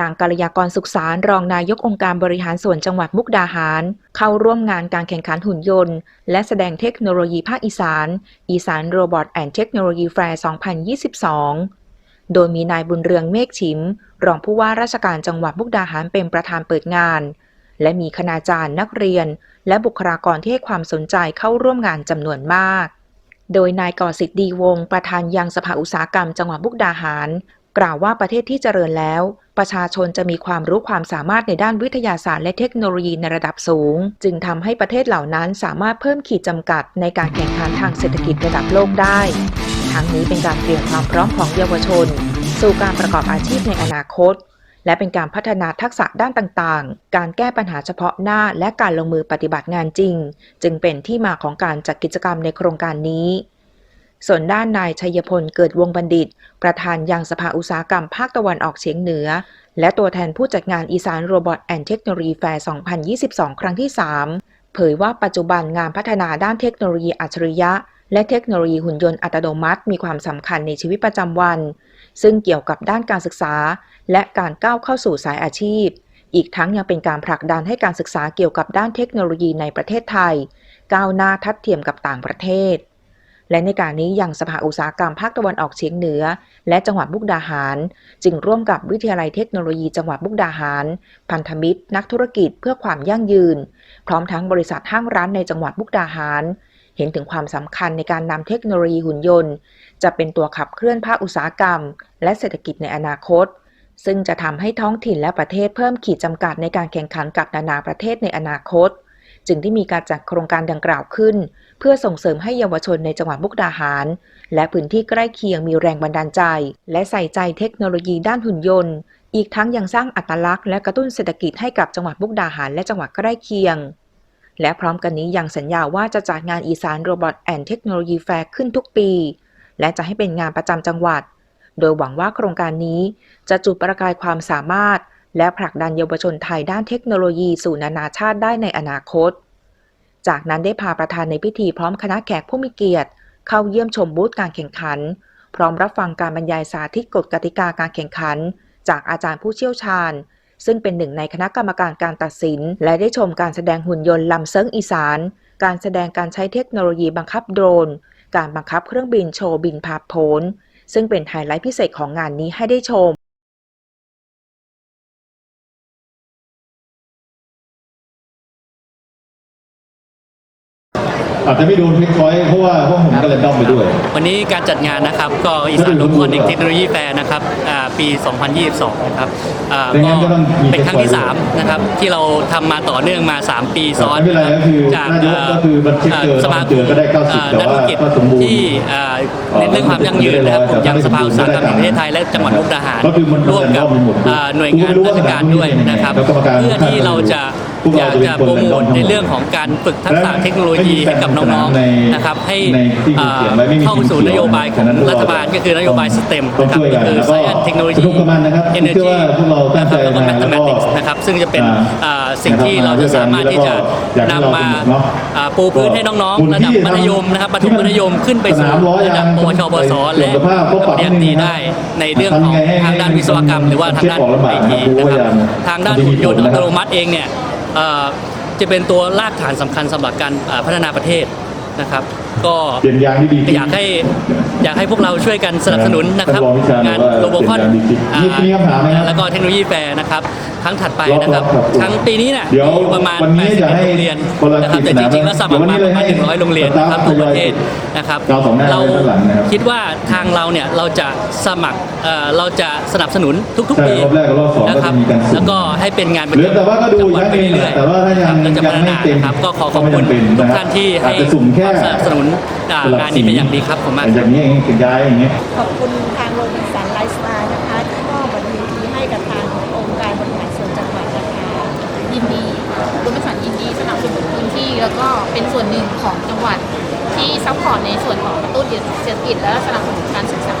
นางกาลยากรสุขสารรองนายกองค์การบริหารส่วนจังหวัดมุกดาหาร เข้าร่วมงานการแข่งขันหุ่นยนต์ และแสดงเทคโนโลยีภาคอีสาน อีสานโรบอทแอนด์เทคโนโลยีแฟร์ 2022 โดยมีนายบุญเรืองเมฆฉิม รองผู้ว่าราชการจังหวัดมุกดาหารเป็นประธานเปิดงาน และมีคณาจารย์นักเรียน และบุคลากรที่ให้ความสนใจเข้าร่วมงานจำนวนมาก โดยนายก่อสิทธิ์ดีวง ประธานยังสภาอุตสาหกรรมจังหวัดมุกดาหาร กล่าวว่าประเทศที่เจริญแล้ว ประชาชนจะมีความรู้ความสามารถในด้านวิทยาศาสตร์และเทคโนโลยีในระดับสูง จึงทำให้ประเทศเหล่านั้นสามารถเพิ่มขีดจำกัดในการแข่งขันทางเศรษฐกิจระดับโลกได้ ทั้งนี้เป็นการเตรียมความพร้อมของเยาวชน สู่การประกอบอาชีพในอนาคต และเป็นการพัฒนาทักษะด้านต่างๆ การแก้ปัญหาเฉพาะหน้าและการลงมือปฏิบัติงานจริง จึงเป็นที่มาของการจัดกิจกรรมในโครงการนี้ ส่วนด้านนายชัยพลเกิดวงบัณฑิต ประธานยังสภาอุตสาหกรรมภาคตะวันออกเฉียงเหนือ และตัวแทนผู้จัดงานอีสานโรบอทแอนด์เทคโนโลยีแฟร์ 2022 ครั้งที่ 3 เผยว่าปัจจุบันงานพัฒนาด้านเทคโนโลยีอัจฉริยะ และเทคโนโลยีหุ่นยนต์อัตโนมัติ มีความสำคัญในชีวิตประจำวัน ซึ่งเกี่ยวกับด้านการศึกษา และการก้าวเข้าสู่สายอาชีพ อีกทั้งยังเป็นการผลักดันให้การศึกษาเกี่ยวกับด้านเทคโนโลยีในประเทศไทย ก้าวหน้าทัดเทียมกับต่างประเทศ และในการนี้ยังสภาอุตสาหกรรมภาคตะวันออกเฉียงเหนือ และจังหวัดมุกดาหาร จึงร่วมกับวิทยาลัยเทคโนโลยีจังหวัดมุกดาหาร พันธมิตร นักธุรกิจเพื่อความยั่งยืน พร้อมทั้งบริษัทห้างร้านในจังหวัดมุกดาหาร เห็นถึงความสำคัญในการนำเทคโนโลยีหุ่นยนต์ จะเป็นตัวขับเคลื่อนภาคอุตสาหกรรม และเศรษฐกิจในอนาคต ซึ่งจะทำให้ท้องถิ่นและประเทศเพิ่มขีดจำกัดในการแข่งขันกับนานาประเทศในอนาคต จึงได้มีการจัดโครงการดังกล่าวขึ้น เพื่อส่งเสริมให้เยาวชนในจังหวัดมุกดาหาร และพื้นที่ใกล้เคียงมีแรงบันดาลใจ และใส่ใจเทคโนโลยีด้านหุ่นยนต์ อีกทั้งยังสร้างอัตลักษณ์และกระตุ้นเศรษฐกิจให้กับจังหวัดมุกดาหารและจังหวัดใกล้เคียง และพร้อมกันนี้ยังสัญญาว่าจะจัดงานอีสานโรบอทแอนด์เทคโนโลยีแฟร์ขึ้นทุกปี และจะให้เป็นงานประจำจังหวัด โดยหวังว่าโครงการนี้จะจุดประกายความสามารถ และผลักดันเยาวชนไทยด้านเทคโนโลยีสู่นานาชาติได้ในอนาคต จากนั้นได้พาประธานในพิธีพร้อมคณะแขกผู้มีเกียรติ เข้าเยี่ยมชมบูธการแข่งขัน พร้อมรับฟังการบรรยายสาธิตกฎกติกาการแข่งขัน จากอาจารย์ผู้เชี่ยวชาญ ซึ่งเป็นหนึ่งในคณะกรรมการการตัดสิน และได้ชมการแสดงหุ่นยนต์ลำเซิงอีสาน การแสดงการใช้เทคโนโลยีบังคับโดรน การบังคับเครื่องบินโชว์บินผาดโผนซึ่งเป็นไฮไลท์พิเศษของงานนี้ให้ได้ชม อาจจะไม่โดนเทคพอยต์เพราะว่าพวกผมก็เลยด้อมไปด้วย วันนี้การจัดงานนะครับก็อีสานโลคอนิกเทคโนโลยีแฟร์นะครับอ่าปี 2022 นะครับอ่าดังนั้นก็ต้องมีเป็นครั้งที่ 3 นะครับ ที่เราทำมาต่อเนื่องมา 3 ปีซ้อนไม่เป็นไรก็คือจากนายกก็คือบันทึกเจอสมาคเจมอก็ได้90อ่าแต่นักว่าธุรกิจก็สมบูรณ์ที่อ่าเน้นเรื่องความยั่งยืนนะครับผมยังสภาอุตสาหกรรมแห่งประเทศไทยและจังหวัดมุกดาหารก็คือมันร่วมกับมันหมดอ่าหน่วยงานราชการด้วยนะครับแล้วกรรมการเพื่อที่เราจะพวก อเรายากจะเป็นจะคนโปรโมทเล่นในเรื่องของการฝึกทักษะเทคโนโลยีให้กับน้องๆนะครับให้ในที่เขียนไว้ไม่มีเข้าสู่นโยบายของรัฐบาลก็คือนโยบายสเต็มต้องนะครับช่วยก็กันคือแล้วก็ Science Technology ทุกประมาณนะครับ Energy เชื่อว่าพวกเราตั้งใจแล้วก็มาแล้วก็ Mathematics นะครับซึ่งจะเป็นอ่าอ่าสิ่งที่เราจะสามารถที่จะอยากให้เรานำมาสนุกเนอะอ่าปูพื้นให้น้องๆระดับมัธยมนะครับประถมมัธยมขึ้นไปสู่สนามล้อยางระดับปวชปสและสุขภาพพวกปปรับริญญาตรีได้ในเรื่องของทำยังไงให้ทางด้านวิศวกรรม หรือว่าทางด้านเช็คออกลำบากไอทีนะนะคครัรับบทางด้านหุ่นยนต์อัตโนมัติเองเนี่ยเอ่อ จะเป็นตัวรากฐานสำคัญสำหรับการอ่าพัฒนาประเทศนะครับ ก็เปลี่ยนยางที่ดีขึ้นอยากให้ อยากให้พวกเราช่วยกันสนับสนุนนะครับท่านรองวิชาบอกงานว่าโรบอคอนเปลี่ยนยางดีๆมีมีคำถามไหมครับแล้วก็เทคโนโลยีแฟร์นะครับครั้งถัดไปนะครับรอบๆครับครั้งปีนี้เนี่ยเดี๋ยวมีอยู่ประมาณวันนี้จะให้81โรงเรียนคนละนะครับกี่แต่จสนามริงๆแล้วสมัครมาเดี๋ยววันนี้ประมาณเลยให้100 โรงเรียนนะครับสตาฟทั่วประเทศทยอยนะครับเราสองหน้าเราไว้ข้างหลังนะครับคิดว่าทางเราเนี่ยเราจะสมัครเอ่อเราจะสนับสนุนทุกใช่ๆปีรอบแรกกับรอบสองก็นะครัจะมีการสุ่มแล้วก็ให้เป็นงานประเหลือแต่ว่าก็ดูจังหวัดนะไปเรื่อยแต่ว่าถ้ายังแล้วจะยังพัฒไม่นาเต็มนะครับก็ขอขอบก็คุณไม่จำเป็นทุกนะครับท่านที่อาให้จจะสุ่มแค่สนับสนุนอ่างานนี้เป็นอย่างดีครับผมมากอย่างนี้เองถึงย้ายอย่างเงี้ยขอบคุณทางโรบินสันไลฟ์สไตล์นะคะ ที่มอบบัตรดีให้กับทางองค์การบริหารส่วนจังหวัดนะคะยินดีคุณประสานยินดีสนับสนุนพื้นที่ แล้วก็เป็นส่วนหนึ่งของจังหวัดที่ซัพพอร์ตในส่วนของกระตุ้นเศรษฐกิจและสนับสนุนการศึกษา